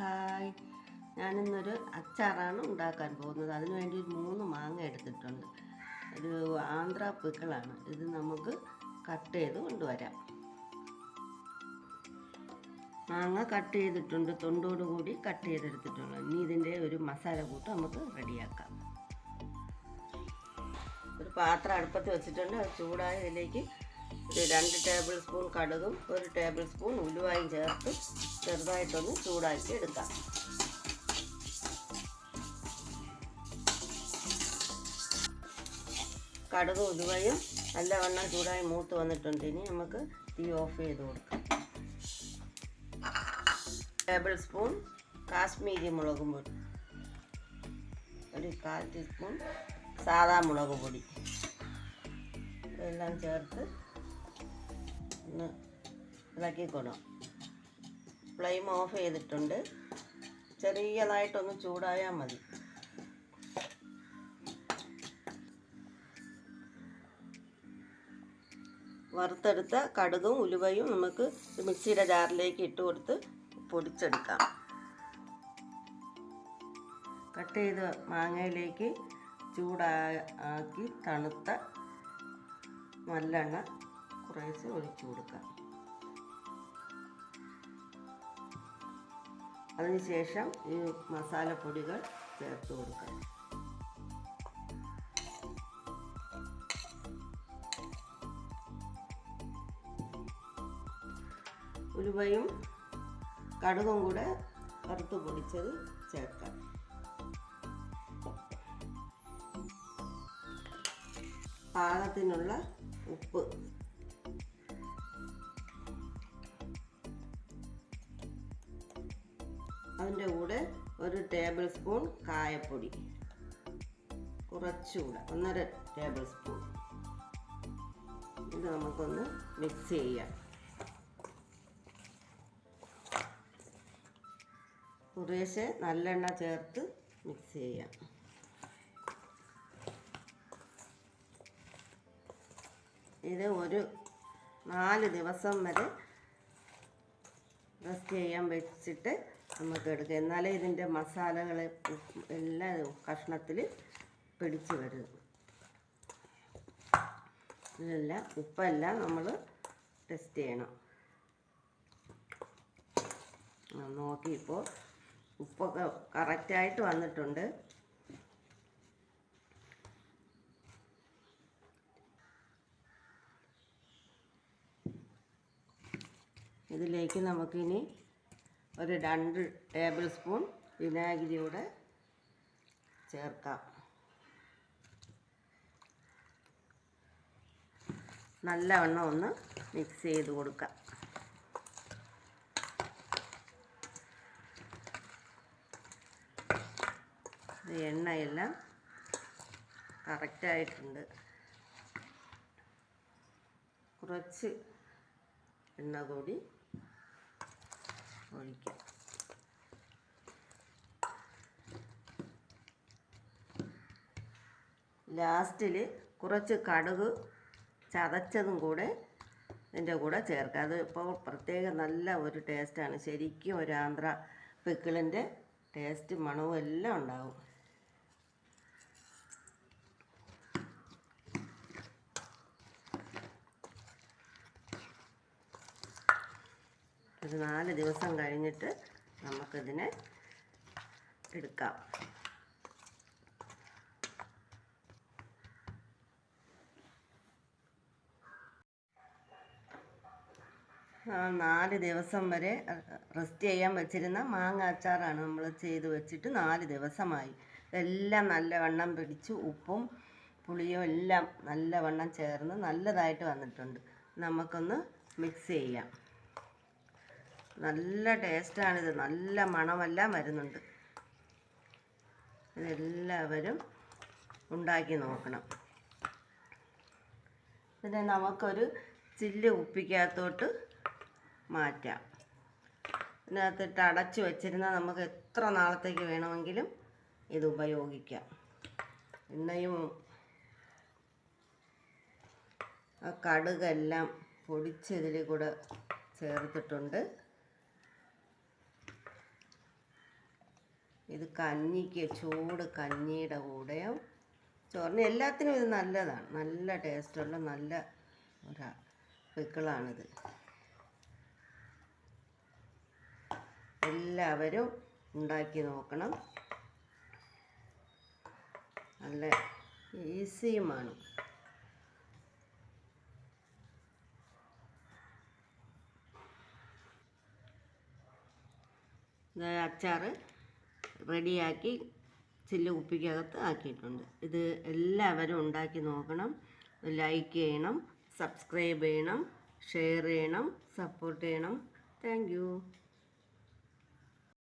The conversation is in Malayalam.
ഹായ്. ഞാനിന്നൊരു അച്ചാറാണ് ഉണ്ടാക്കാൻ പോകുന്നത്. അതിന് വേണ്ടി ഒരു മൂന്ന് മാങ്ങ എടുത്തിട്ടുണ്ട്. ഒരു ആന്ധ്ര പിക്കിളാണ് ഇത് നമുക്ക് കട്ട് ചെയ്ത് കൊണ്ടുവരാം. മാങ്ങ കട്ട് ചെയ്തിട്ടുണ്ട്. തൊണ്ടോട് കൂടി കട്ട് ചെയ്തെടുത്തിട്ടുണ്ട് ഇനി ഇതിന്റെ ഒരു മസാല കൂട്ട് നമുക്ക് റെഡിയാക്കാം. ഒരു പാത്രം അടുപ്പത്ത് വെച്ചിട്ടുണ്ട്. അത് ചൂടായ ഒരു രണ്ട് ടേബിൾ സ്പൂൺ കടുകും ഒരു ടേബിൾ സ്പൂൺ ഉലുവായും ചേർത്ത് ചെറുതായിട്ടൊന്ന് ചൂടാക്കി എടുക്കാം. കടുക് ഉലുവയും നല്ല വണ്ണം ചൂടായി മൂത്ത് വന്നിട്ടുണ്ട്. ഇനി നമുക്ക് തീ ഓഫ് ചെയ്ത് കൊടുക്കാം. ടേബിൾ സ്പൂൺ കാശ്മീരി മുളക് പൊടി. ഒരു കാൽ ടീസ്പൂൺ സാധാ മുളക് പൊടി. ഇതെല്ലാം ചേർത്ത് ഒന്ന് ഇളക്കിക്കൊടും ഫ്ലെയിം ഓഫ് ചെയ്തിട്ടുണ്ട്. ചെറിയതായിട്ടൊന്ന് ചൂടായാൽ മതി. വറുത്തെടുത്ത കടുകും ഉലുവയും നമുക്ക് മിക്സിയുടെ ജാറിലേക്ക് ഇട്ട് കൊടുത്ത് പൊടിച്ചെടുക്കാം. കട്ട് ചെയ്ത മാങ്ങയിലേക്ക് ചൂടാക്കി തണുത്ത നല്ലെണ്ണ കുറേശ്ശെ ഒഴിച്ചു കൊടുക്കാം. അതിനുശേഷം ഈ മസാലപ്പൊടികൾ ചേർത്ത് കൊടുക്കാം. ഉലുവയും കടുകും കൂടെ വറുത്ത് പൊടിച്ചത് ചേർക്കാം. പാകത്തിനുള്ള ഉപ്പ് അതിന്റെ കൂടെ ഒരു ടേബിൾ സ്പൂൺ കായപ്പൊടി. കുറച്ചുകൂടെ ഒന്നര ടേബിൾ സ്പൂൺ. ഇത് നമുക്കൊന്ന് മിക്സ് ചെയ്യാം. കുറേശ്ശെ നല്ലെണ്ണ ചേർത്ത് മിക്സ് ചെയ്യാം. ഇത് ഒരു നാല് ദിവസം വരെ റെസ്റ്റ് ചെയ്യാൻ വെച്ചിട്ട് നമുക്ക് എടുക്കാം. എന്നാലേ ഇതിന്റെ മസാലകൾ എല്ലാ കഷ്ണത്തിൽ പിടിച്ച് വരും. ഇതെല്ലാം ഉപ്പെല്ലാം നമ്മൾ ടെസ്റ്റ് ചെയ്യണം. നോക്കിയിപ്പോൾ ഉപ്പൊക്കെ കറക്റ്റായിട്ട് വന്നിട്ടുണ്ട്. ഇതിലേക്ക് നമുക്കിനി ഒരു രണ്ട് ടേബിൾ സ്പൂൺ വിനാഗിരിയൂടെ ചേർക്കാം. നല്ലവണ്ണം ഒന്ന് മിക്സ് ചെയ്ത് കൊടുക്കാം. എണ്ണയെല്ലാം കറക്റ്റായിട്ടുണ്ട് കുറച്ച് എണ്ണ കൂടി ഒഴിക്കാം. ലാസ്റ്റിൽ കുറച്ച് കടുക് ചതച്ചതും കൂടെ ഇതിന്റെ കൂടെ ചേർക്കുക അത് ഇപ്പോൾ പ്രത്യേക നല്ല ഒരു ടേസ്റ്റാണ് ശരിക്കും ഒരു ആന്ധ്ര പിക്കിളിന്റെ ടേസ്റ്റ് മണവും എല്ലാം ഉണ്ടാവും. ഒരു നാല് ദിവസം കഴിഞ്ഞിട്ട് നമുക്കിതിനെ എടുക്കാം. നാല് ദിവസം വരെ റെസ്റ്റ് ചെയ്യാൻ വെച്ചിരുന്ന മാങ്ങ അച്ചാറാണ് നമ്മൾ ചെയ്ത് വെച്ചിട്ട് നാല് ദിവസമായി. എല്ലാം നല്ലവണ്ണം പിടിച്ച് ഉപ്പും പുളിയും എല്ലാം നല്ലവണ്ണം ചേർന്ന് നല്ലതായിട്ട് വന്നിട്ടുണ്ട്. നമുക്കൊന്ന് മിക്സ് ചെയ്യാം. നല്ല ടേസ്റ്റാണിത്. നല്ല മണമെല്ലാം വരുന്നുണ്ട്. ഇതെല്ലാവരും ഉണ്ടാക്കി നോക്കണം. പിന്നെ നമുക്കൊരു ചില്ല് ഉപ്പിക്കകത്തോട്ട് മാറ്റാം. ഇതിനകത്തിട്ട് അടച്ചു വെച്ചിരുന്നാൽ നമുക്ക് എത്ര നാളത്തേക്ക് വേണമെങ്കിലും ഇത് ഉപയോഗിക്കാം. എണ്ണയും ആ കടുകെല്ലാം പൊടിച്ചതിൽ കൂടെ ചേർത്തിട്ടുണ്ട്. ഇത് കഞ്ഞിക്ക് ചൂട് കഞ്ഞിയുടെ കൂടെയും. ചോറിന് എല്ലാത്തിനും ഇത് നല്ലതാണ്. നല്ല ടേസ്റ്റുള്ള നല്ല ഒരു പിക്കിളാണിത്. എല്ലാവരും ഉണ്ടാക്കി നോക്കണം. നല്ല ഈസിയുമാണ് അച്ചാർ റെഡിയാക്കി ചില്ല് കുപ്പിക്കകത്ത് ആക്കിയിട്ടുണ്ട്. ഇത് എല്ലാവരും ഉണ്ടാക്കി നോക്കണം. ലൈക്ക് ചെയ്യണം സബ്സ്ക്രൈബ് ചെയ്യണം ഷെയർ ചെയ്യണം സപ്പോർട്ട് ചെയ്യണം. താങ്ക്